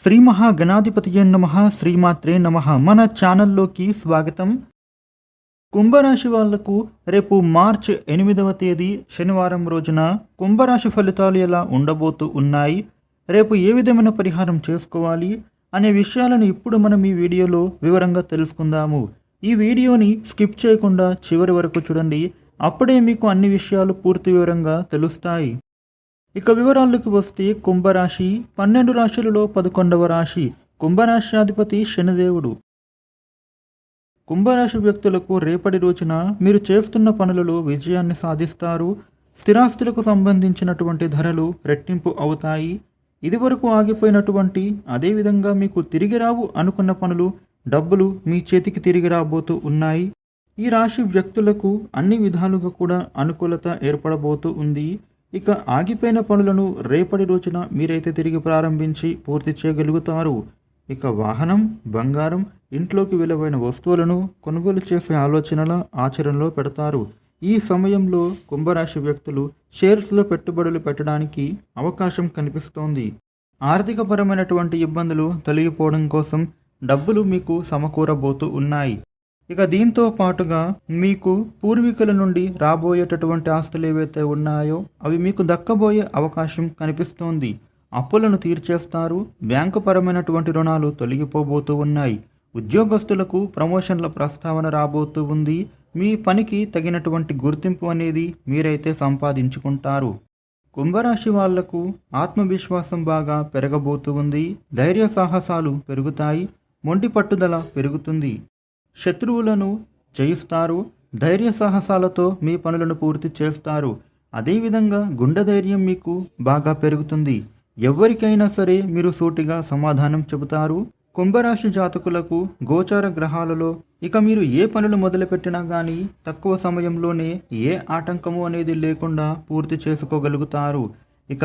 శ్రీ మహాగణాధిపతియే నమ శ్రీమాత్రే నమ. మన ఛానల్లోకి స్వాగతం. కుంభరాశి వాళ్ళకు రేపు మార్చ్ ఎనిమిదవ తేదీ శనివారం రోజున కుంభరాశి ఫలితాలు ఎలా ఉండబోతూ ఉన్నాయి రేపు ఏ విధమైన పరిహారం చేసుకోవాలి అనే విషయాలను ఇప్పుడు మనం ఈ వీడియోలో వివరంగా తెలుసుకుందాము. ఈ వీడియోని స్కిప్ చేయకుండా చివరి వరకు చూడండి. అప్పుడే మీకు అన్ని విషయాలు పూర్తి వివరంగా తెలుస్తాయి. ఇక వివరాల్లోకి వస్తే కుంభరాశి పన్నెండు రాశులలో పదకొండవ రాశి కుంభరాశ్యాధిపతి శనిదేవుడు. కుంభరాశి వ్యక్తులకు రేపటి రోజున మీరు చేస్తున్న పనులలో విజయాన్ని సాధిస్తారు. స్థిరాస్తులకు సంబంధించినటువంటి ధరలు రెట్టింపు అవుతాయి. ఇదివరకు ఆగిపోయినటువంటి అదేవిధంగా మీకు తిరిగి రావు అనుకున్న పనులు డబ్బులు మీ చేతికి తిరిగి రాబోతూ ఉన్నాయి. ఈ రాశి వ్యక్తులకు అన్ని విధాలుగా కూడా అనుకూలత ఏర్పడబోతూ ఉంది. ఇక ఆగిపోయిన పనులను రేపటి రోజున మీరైతే తిరిగి ప్రారంభించి పూర్తి చేయగలుగుతారు. ఇక వాహనం బంగారం ఇంట్లోకి విలువైన వస్తువులను కొనుగోలు చేసే ఆలోచనల ఆచరణలో పెడతారు. ఈ సమయంలో కుంభరాశి వ్యక్తులు షేర్స్లో పెట్టుబడులు పెట్టడానికి అవకాశం కనిపిస్తోంది. ఆర్థికపరమైనటువంటి ఇబ్బందులు తొలగిపోవడం కోసం డబ్బులు మీకు సమకూరబోతూ ఉన్నాయి. ఇక దీంతో పాటుగా మీకు పూర్వీకుల నుండి రాబోయేటటువంటి ఆస్తులు ఏవైతే ఉన్నాయో అవి మీకు దక్కబోయే అవకాశం కనిపిస్తోంది. అప్పులను తీర్చేస్తారు బ్యాంకు పరమైనటువంటి రుణాలు తొలగిపోబోతూ ఉన్నాయి. ఉద్యోగస్తులకు ప్రమోషన్ల ప్రస్తావన రాబోతూ ఉంది. మీ పనికి తగినటువంటి గుర్తింపు అనేది మీరైతే సంపాదించుకుంటారు. కుంభరాశి వాళ్ళకు ఆత్మవిశ్వాసం బాగా పెరగబోతూ ఉంది. ధైర్య సాహసాలు పెరుగుతాయి. మొండి పట్టుదల పెరుగుతుంది. శత్రువులను జయిస్తారు ధైర్య సాహసాలతో మీ పనులను పూర్తి చేస్తారు. అదేవిధంగా గుండె ధైర్యం మీకు బాగా పెరుగుతుంది. ఎవరికైనా సరే మీరు సూటిగా సమాధానం చెబుతారు. కుంభరాశి జాతకులకు గోచార గ్రహాలలో ఇక మీరు ఏ పనులు మొదలుపెట్టినా కానీ తక్కువ సమయంలోనే ఏ ఆటంకము అనేది లేకుండా పూర్తి చేసుకోగలుగుతారు. ఇక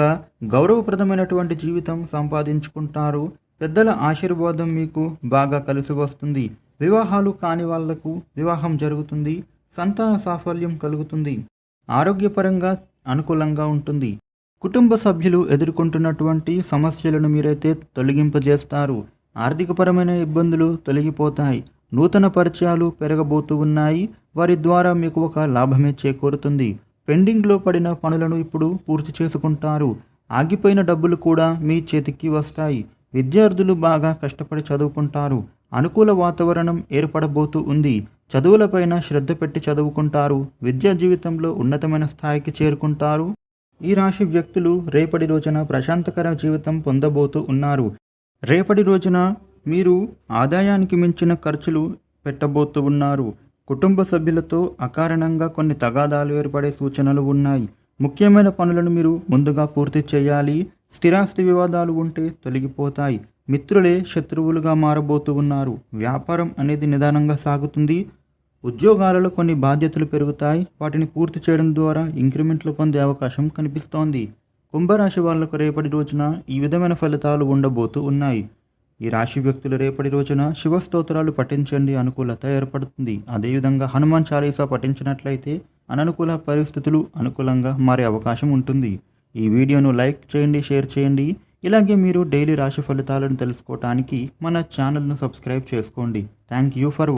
గౌరవప్రదమైనటువంటి జీవితం సంపాదించుకుంటారు. పెద్దల ఆశీర్వాదం మీకు బాగా కలిసి వస్తుంది. వివాహాలు కాని వాళ్ళకు వివాహం జరుగుతుంది సంతాన సాఫల్యం కలుగుతుంది ఆరోగ్యపరంగా అనుకూలంగా ఉంటుంది. కుటుంబ సభ్యులు ఎదుర్కొంటున్నటువంటి సమస్యలను మీరైతే తొలగింపజేస్తారు. ఆర్థికపరమైన ఇబ్బందులు తొలగిపోతాయి. నూతన పరిచయాలు పెరగబోతూ ఉన్నాయి. వారి ద్వారా మీకు ఒక లాభమే చేకూరుతుంది. పెండింగ్లో పడిన పనులను ఇప్పుడు పూర్తి చేసుకుంటారు. ఆగిపోయిన డబ్బులు కూడా మీ చేతికి వస్తాయి. విద్యార్థులు బాగా కష్టపడి చదువుకుంటారు. అనుకూల వాతావరణం ఏర్పడబోతూ ఉంది. చదువులపైన శ్రద్ధ పెట్టి చదువుకుంటారు. విద్యా జీవితంలో ఉన్నతమైన స్థాయికి చేరుకుంటారు. ఈ రాశి వ్యక్తులు రేపటి రోజున ప్రశాంతకర జీవితం పొందబోతూ ఉన్నారు. రేపటి రోజున మీరు ఆదాయానికి మించిన ఖర్చులు పెట్టబోతూ ఉన్నారు. కుటుంబ సభ్యులతో అకారణంగా కొన్ని తగాదాలు ఏర్పడే సూచనలు ఉన్నాయి. ముఖ్యమైన పనులను మీరు ముందుగా పూర్తి చేయాలి. స్థిరాస్తి వివాదాలు ఉంటే తొలగిపోతాయి. మిత్రులే శత్రువులుగా మారబోతూ ఉన్నారు. వ్యాపారం అనేది నిదానంగా సాగుతుంది. ఉద్యోగాలలో కొన్ని బాధ్యతలు పెరుగుతాయి. వాటిని పూర్తి చేయడం ద్వారా ఇంక్రిమెంట్లు పొందే అవకాశం కనిపిస్తోంది. కుంభరాశి వాళ్ళకు రేపటి రోజున ఈ విధమైన ఫలితాలు ఉండబోతూ ఉన్నాయి. ఈ రాశి వ్యక్తులు రేపటి రోజున శివస్తోత్రాలు పఠించండి అనుకూలత ఏర్పడుతుంది. అదేవిధంగా హనుమాన్ చాలీసా పఠించినట్లయితే అననుకూల పరిస్థితులు అనుకూలంగా మారే అవకాశం ఉంటుంది. ఈ వీడియోను లైక్ చేయండి షేర్ చేయండి. ఇలాగే మీరు డైలీ రాశి ఫలితాలను తెలుసుకోవటానికి మన ఛానల్ను సబ్స్క్రైబ్ చేసుకోండి. Thank you for